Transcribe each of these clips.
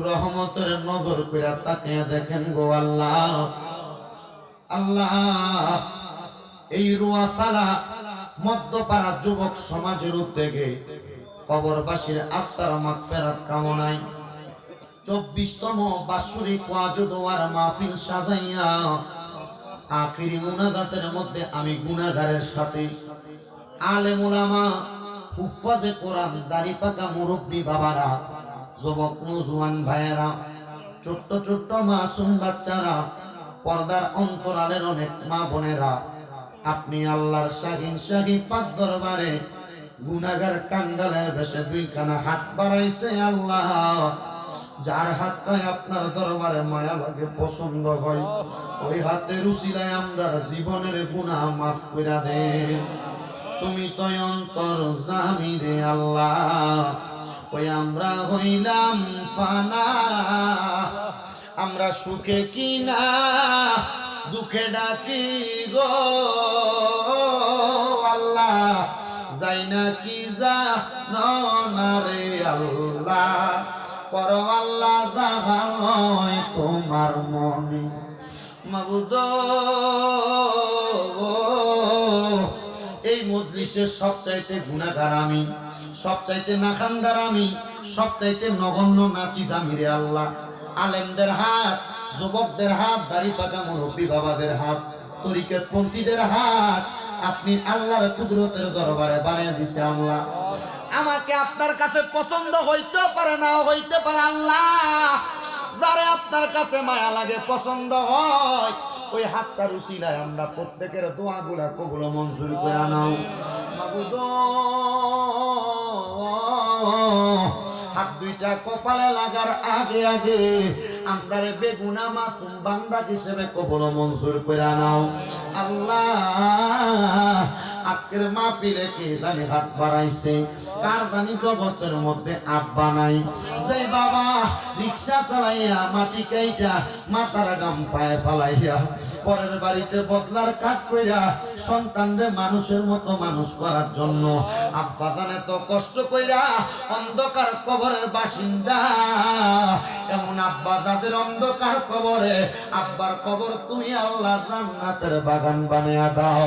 রহমতের নজর তাকে দেখেন গো আল্লাহ। আল্লাহ, এই রুয়া যুবক সমাজের উদ্যোগে কবরবাসীর আত্মার মাগফেরাত কামনায় চব্বিশতম বাৎসরিক ওয়াজুদোয়ার মাহফিল সাজাইয়া আখিরি মুনাজাতের মধ্যে আমি গুনাহগারের সাথে। আলেম উলামা, হুফাজে কোরআন দাড়ি পাকা মুরব্বী বাবারা, যুবক নজওয়ান ভাইয়েরা, ছোট্ট ছোট্ট মাসুম বাচ্চারা, পর্দার অন্তরালের অনেক মা বোনেরা, আপনি আল্লাহর শাহিন শাহী পাক দরবারে গুনাগার কাঙ্গালের বেশে দুইখানা হাত বাড়াইছে আল্লাহ। যার হাতটাই আপনার দরবারে মায়া লাগে, পছন্দ হয়, ওই হাতের উসিলায় আমরা জীবনের গুনাহ মাফ করে দেন তুমি তো অন্তর জামি রে আল্লাহ, ওই আমরা হইলাম ফানা। আমরা সুখে কিনা, দুঃখে ডাকি গো আল্লাহ। যাই না কি যা না রে আল্লাহ। পর আল্লাহ যাহা হয় তোমার মনে। মাবুদ এই মজলিসের সবচাইতে গুণাগার আমি, সবচাইতে নাখানদার আমি, সবচাইতে নগণ্য নাচিস আমি রে আল্লাহ। আলেমদের হাত, যুবকদের হাত দাড়ি পাকা মুরব্বী বাবাদের হাত তরিকের পন্থীদের হাত, আপনি আল্লাহর কুদরতের দরবারে বানিয়ে দিছে আল্লাহ। আমাকে আপনার কাছে পছন্দ হইতে পারে না হইতে পারে, আল্লাহ। যারে আপনার কাছে মায়া লাগে, পছন্দ হয়, ওই হাতটার উসিলায় আমরা প্রত্যেকের দোয়াগুলা কবুল মঞ্জুর করে নাও। মাবুদ, হাত দুইটা কপালে লাগার আগে আগে আমরা বেগুনা মাসুম বান্দা হিসেবে কবল মঞ্জুর করে আনাও আল্লাহ আজকের মাহফিলে কে জানি হাত বাড়াইছে? কার জানি জগতের মধ্যে আব্বা নাই যে বাবা রিক্সা চালাইয়া মাটি কাইটা মাতার গাম পায়ে ফালাইয়া, পরের বাড়িতে বদলার কাজ কইরা সন্তানরে মানুষের মতো মানুষ করার জন্য। আব্বা জানে তো কষ্ট কইরা অন্ধকার কবরের বাসিন্দা। এমন আব্বা যাদের অন্ধকার কবরে, আব্বার কবর তুমি আল্লাহ জান্নাতের বাগান বানিয়ে দাও।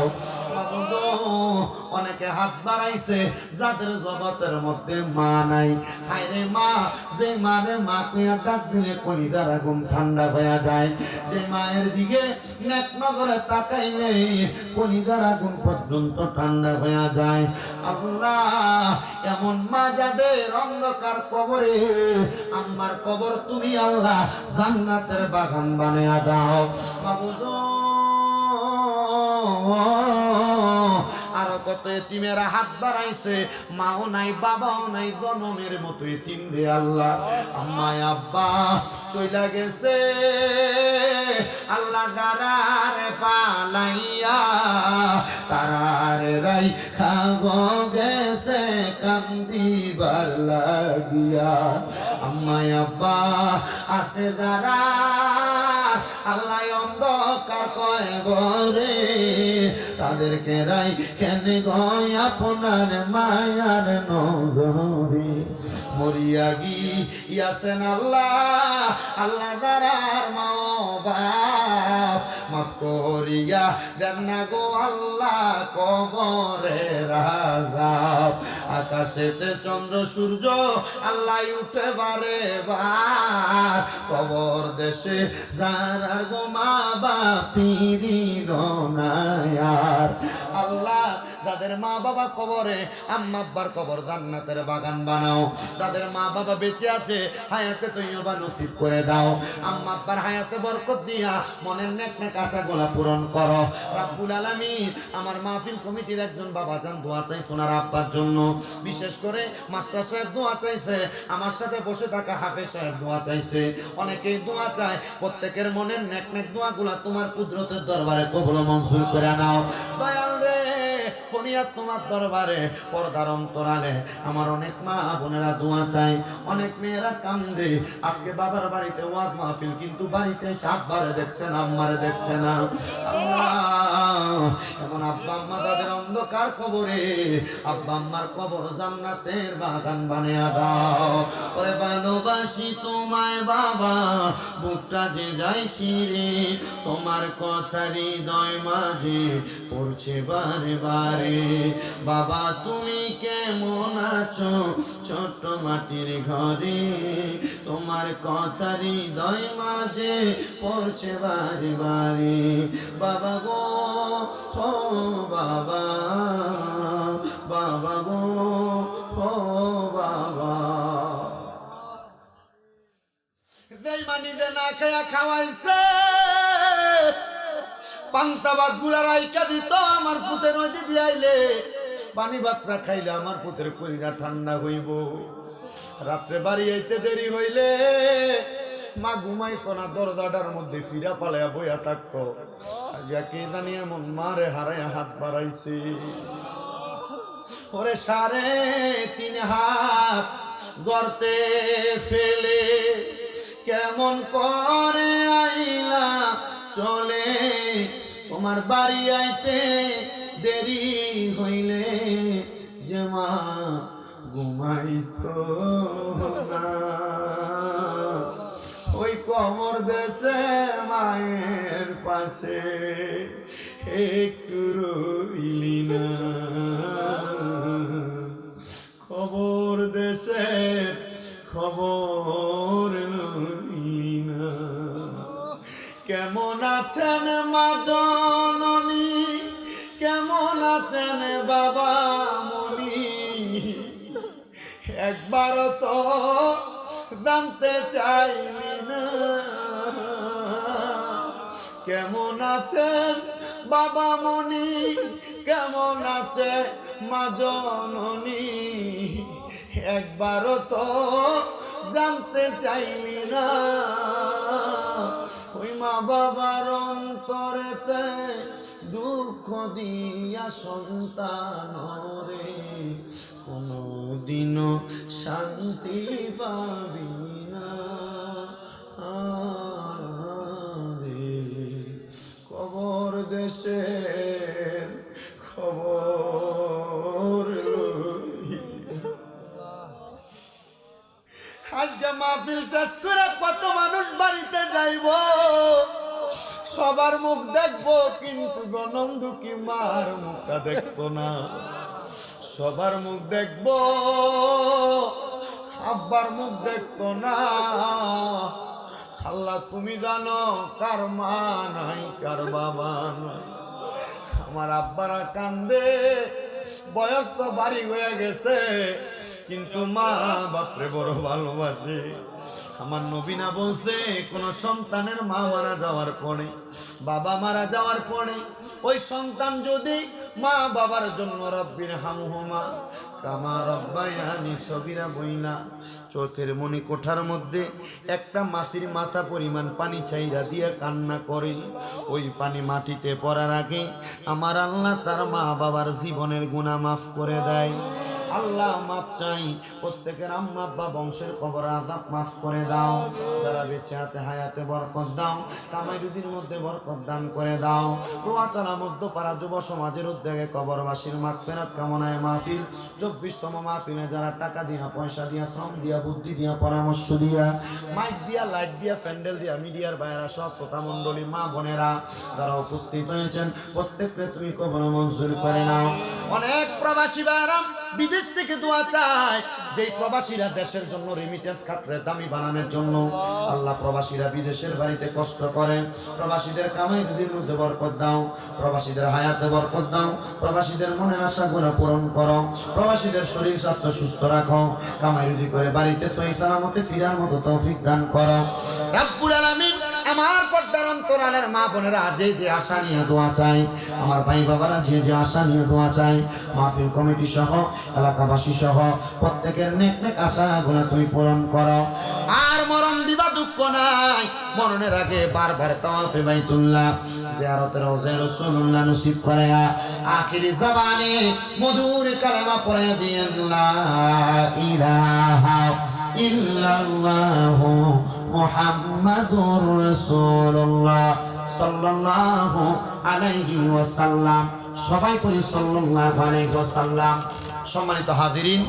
অনেকে হাত বাড়াইছে, যাদের জগতের মধ্যে মা নাই। হায়রে মা, যে মারে মা কুয়া ডাক দিলে কলিজার আগুন ঠান্ডা হয়ে যায়। যে মায়ের দিকে নেক নগরে তাকাইলে কলিজার আগুন পর্যন্ত ঠান্ডা হয়ে যায়। আল্লাহ, এমন মা যাদের অন্ধকার কবরে আমার কবর তুমি আল্লাহ জান্নাতের বাগান বানিয়ে দাও। আরও কত এতিমেরা হাত বাড়াইছে, মাও নাই, বাবাও নাই, জনমের মতো এতিম রে আল্লাহ। আম্মায় আব্বা চইলা গেছে, আল্লাহ গারারে ফালাইয়া, তারারে রাই খাগ গেছে কান্দিবার লাগিয়া। আম্মায় আব্বা আছে যারা, আল্লাহ অন্ধকার কয় গরে তাদেরকে কেরাই কেন গয় আপনার মায়ার নজরে। মরিয়া গি ইয়াসেন আল্লাহ আল্লাহ দারার মা বাপ মাফ করিয়া দেন না গো আল্লাহ কবরে রাজাব আকাশেতে চন্দ্র, সূর্য আল্লাহ উঠে বারে বার। কবর দেশে যার গো মা বা ফিরিল না আল্লাহ যাদের মা বাবা কবরে আম্মা আব্বার কবর জান্নাতের বাগান বানাও। যাদের মা বাবা বেঁচে আছে, হায়াতে তৈবা নসিব করে দাও। আম্মা আব্বার হায়াতে বরকত দিয়া মনের নেক নেক আশা গোলা পূরণ করো। রাব্বুল আলামিন, আমার মাহফিল কমিটির একজন বাবা যান দোয়া চাই সোনার আব্বার জন্য। বিশেষ করে মাস্টার সাহেব দোয়া চাইছে, আমার সাথে বসে থাকা হাফেজ সাহেব দোয়া চাইছে। অনেকেই দোয়া চায়, প্রত্যেকের মনের নেক নেক দোয়াগুলা তোমার কুদরতের দরবারে কবল মঞ্জুর করে নাও। দয়াল ফরিয়াদ তোমার দরবারে, পর্দার অন্তরালে। আমার অনেক মা বোনেরা দোয়া চাই অনেক মেয়েরা কান্দে। আজকে বাবার বাড়িতে ওয়াজ মাহফিল, কিন্তু বাড়িতে সাতবারে দেখছে না, আম্মারে দেখছে না। আল্লাহ আব্বা আম্মা তাদের অন্ধকার কবরে, আব্বা আম্মার কবর জান্নাতের বাগান বানিয়ে দাও। ওরে ভালোবাসি তোমায় বাবা, বুকটা যে যাইছি রে তোমার কথা হৃদয় মাঝে পড়ছে বারে বারে। বাবা, তুমি কেমন আছো? ছোট মাটির ঘরে তোমার কথা হৃদয় মাঝে পড়ছে বারে বারে। বাবা গো, ও বাবা বাবা গো, ও বাবা। বেইমানিতে না খায়া খাওয়াইছে। পান্তা ভাতগুলা রাইকা দিত, আমার পুতের নদী দিয়াইলে পানি ভাতটা খাইলে আমার পুতের কলিজা ঠান্ডা হইব। রাত্রে বাড়ি আইতে দেরি হইলে মা ঘুমাইতো না, দরজাটার মধ্যে ফিরা পালাইয়া বইয়া থাকতো। কে জানি এমন মারে হারায় হাত বাড়াইছে। ওরে সারে তিন হাত গর্তে ফেলে, কেমন করে আইলা চলে, তোমার বাড়ি আইতে দেরি হইলে যে মা ঘুমাইতো ওই কমর দেশে মায়ের পাশে একটু রইলি না। খবর দেশের খবর লইলি না। কেমন আছেন মা জননী? কেমন আছেন বাবা মনি একবার তো জানতে চাইলি না। কেমন আছেন বাবা মনি কেমন আছে মা জননী? একবারও তো জানতে চাইলি না। বাবার অন্তরেতে দুঃখ দিয়া সন্তান রে কোনদিনও শান্তি পাবি না রে কবর দেশের খবর। আজকে মাহফিল শেষ করে কত মানুষ বাড়িতে যাইব সবার মুখ দেখব, কিন্তু গনন্দুকি মার মুখটা দেখতো না? সবার মুখ দেখব, আব্বার মুখ দেখতো না। আল্লাহ, তুমি জানো কার মা নাই, কার বাবা নাই। আমার আব্বারা কান্দে, বয়স তো বাড়ি হয়ে গেছে, কিন্তু মা বাপরে বড় ভালোবাসে। আমার নবীনা বলছে, কোন সন্তানের মা মারা যাওয়ার পরে, বাবা মারা যাওয়ার পরে, ওই সন্তান যদি মা বাবার জন্য রব্বির হামহুমা, কামা রব্বায়ানি সবিরা বইনা, চোখের মনি কোঠার মধ্যে একটা মাছির মাথা পরিমাণ পানি ছাইরা দিয়ে কান্না করে, ওই পানি মাটিতে পড়ার আগে আমার আল্লাহ তার মা বাবার জীবনের গুণা মাফ করে দেয়। আল্লাহ মাফ চাই। প্রত্যেকের আম্মা আব্বা বংশের কবর আজাব মাফ করে দাও। যারা বেঁচে আছে, হায়াতে বরকত দাও। কামাই রুজির মধ্যে বরকত দান করে দাও। রোয়াচলা মধ্যপাড়া যুব সমাজের উদ্যোগে কবরবাসীর মাঠ ফেরাত কামনায় মাহফিল। চব্বিশতম মাহফিলে যারা টাকা দিয়া, পয়সা দিয়া, শ্রম দিয়া, বুদ্ধি দিয়া, পরামর্শ দিয়া, মাইক দিয়া, লাইট দিয়া, প্যান্ডেল দিয়া, মিডিয়ার বাইরা সব শ্রোতা মণ্ডলী, মা বোনেরা যারা উপস্থিত হয়েছেন, প্রত্যেককে তুমি কবর মঞ্জুর করে নাও। অনেক প্রবাসী বাইরাম বিদেশ থেকে দোয়া চায়। যেই প্রবাসীরা দেশের জন্য রেমিটেন্স খাতরে দামি বানানোর জন্য, আল্লাহ প্রবাসীরা বিদেশের বাড়িতে কষ্ট করে। প্রবাসীদের কামাই রুজির মধ্যে বরকত দাও, প্রবাসীদের হায়াতে বরকত দাও, প্রবাসীদের মনের আশাগুলো পূরণ করো, প্রবাসীদের শরীর স্বাস্থ্য সুস্থ রাখো, কামাই রুজি করে বাড়িতে সহি সালামতে ফিরার মতো তৌফিক দান করো। রাব্বুল আলামিন আমার পর্দার অন্তরালের মা বোনেরা যে যে আশা নিয়ে দোয়া চাই আমার ভাই বাবারা যে যে আশা নিয়ে দোয়া চাই মাহফিল কমিটি সহ, এলাকাবাসী সহ, প্রত্যেকের নেক নেক আশাগুলো তুমি পূরণ করো। আর মরণ দিবা দুঃখ নাই, মরণের আগে বারবার তাওয়াফে বাইতুল্লাহ, জিয়ারতের রওজা রাসূলুল্লাহ নসিব করে আখিরি জবানে মধুর কালেমা পড়ে দিয়েন লা ইলাহা ইল্লাল্লাহু মুহাম্মাদুর রাসূলুল্লাহ সাল্লাল্লাহু আলাইহি ওয়াসাল্লাম। সবাই পড়ি সাল্লাল্লাহু আলাইহি ওয়াসাল্লাম। সম্মানিত হাজিরিন